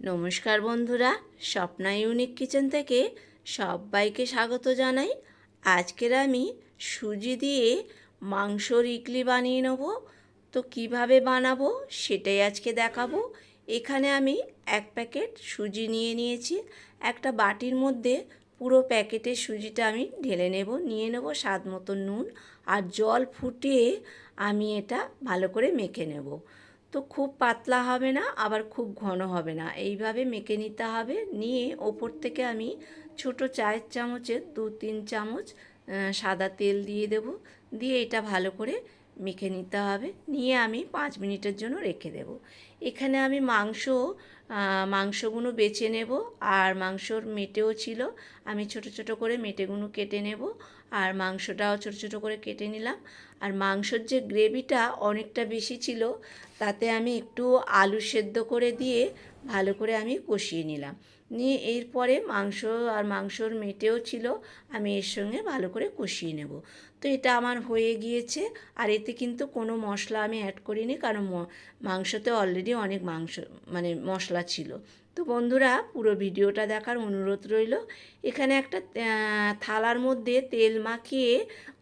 নমস্কার বন্ধুরা, Swapna unique kitchen থেকে সবাইকে স্বাগত জানাই। আজকের আমি সুজি দিয়ে মাংসর ইডলি বানিয়ে নেব। তো কীভাবে বানাবো সেটাই আজকে দেখাবো। এখানে আমি এক প্যাকেট সুজি নিয়ে নিয়েছি। একটা বাটির মধ্যে পুরো প্যাকেটের সুজিটা আমি ঢেলে নেব, নিয়ে নেব স্বাদ মতো নুন আর জল ফুটিয়ে আমি এটা ভালো করে মেখে নেব। তো খুব পাতলা হবে না, আবার খুব ঘন হবে না। এইভাবে মেখে নিতে হবে। নিয়ে ওপর থেকে আমি ছোট চায়ের চামচের দু তিন চামচ সাদা তেল দিয়ে দেব। দিয়ে এটা ভালো করে মেখে নিতে হবে। নিয়ে আমি পাঁচ মিনিটের জন্য রেখে দেব। এখানে আমি মাংস মাংসগুলো বেছে নেব আর মাংসর মেটেও ছিল। আমি ছোট ছোট করে মেটেগুলো কেটে নেব আর মাংসটাও ছোট ছোট করে কেটে নিলাম। আর মাংসর যে গ্রেভিটা অনেকটা বেশি ছিল, তাতে আমি একটু আলু সেদ্ধ করে দিয়ে ভালো করে আমি কষিয়ে নিলাম। নিয়ে এরপরে মাংস আর মাংসর মেটেও ছিল, আমি এর সঙ্গে ভালো করে কষিয়ে নেব। তো এটা আমার হয়ে গিয়েছে আর এতে কিন্তু কোনো মশলা আমি অ্যাড করিনি, কারণ মাংসতে অলরেডি অনেক মাংস মানে মশলা ছিল। তো বন্ধুরা, পুরো ভিডিওটা দেখার অনুরোধ রইল। এখানে একটা থালার মধ্যে তেল মাখিয়ে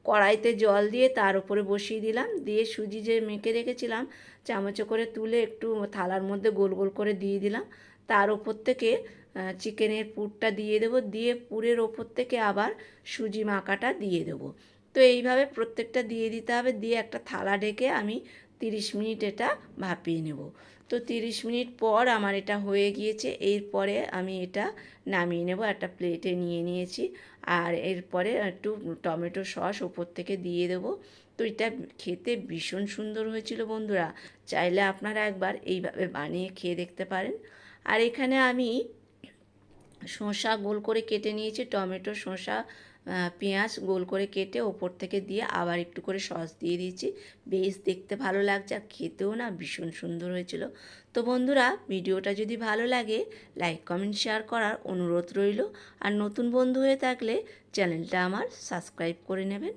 কড়াইতে জল দিয়ে তার উপরে বসিয়ে দিলাম। দিয়ে সুজি যে মেখে রেখেছিলাম, চামচে করে তুলে একটু থালার মধ্যে গোল গোল করে দিয়ে দিলাম। তার ওপর থেকে চিকেনের পুরটা দিয়ে দেবো। দিয়ে পুরের ওপর থেকে আবার সুজি মাখাটা দিয়ে দেবো। তো এইভাবে প্রত্যেকটা দিয়ে দিতে হবে। দিয়ে একটা থালা ঢেকে আমি তিরিশ মিনিট এটা ভাপিয়ে নেব। তো তিরিশ মিনিট পর আমার এটা হয়ে গিয়েছে, এরপরে আমি এটা নামিয়ে নেব, একটা প্লেটে নিয়ে নিয়েছি, আর এরপরে একটু টমেটো সস ওপর থেকে দিয়ে দেবো। তো এটা খেতে ভীষণ সুন্দর হয়েছিল বন্ধুরা, চাইলে আপনারা একবার এইভাবে বানিয়ে খেয়ে দেখতে পারেন। আর এখানে আমি শসা গোল করে কেটে নিয়েছি, টমেটো, শসা পেঁয়াজ গোল করে কেটে ওপর থেকে দিয়ে আবার একটু করে সস দিয়ে দিয়েছি। বেশ দেখতে ভালো লাগছে আর খেতেও না ভীষণ সুন্দর হয়েছিল। তো বন্ধুরা, ভিডিওটা যদি ভালো লাগে, লাইক, কমেন্ট, শেয়ার করার অনুরোধ রইল। আর নতুন বন্ধু হয়ে থাকলে চ্যানেলটা আমার সাবস্ক্রাইব করে নেবেন।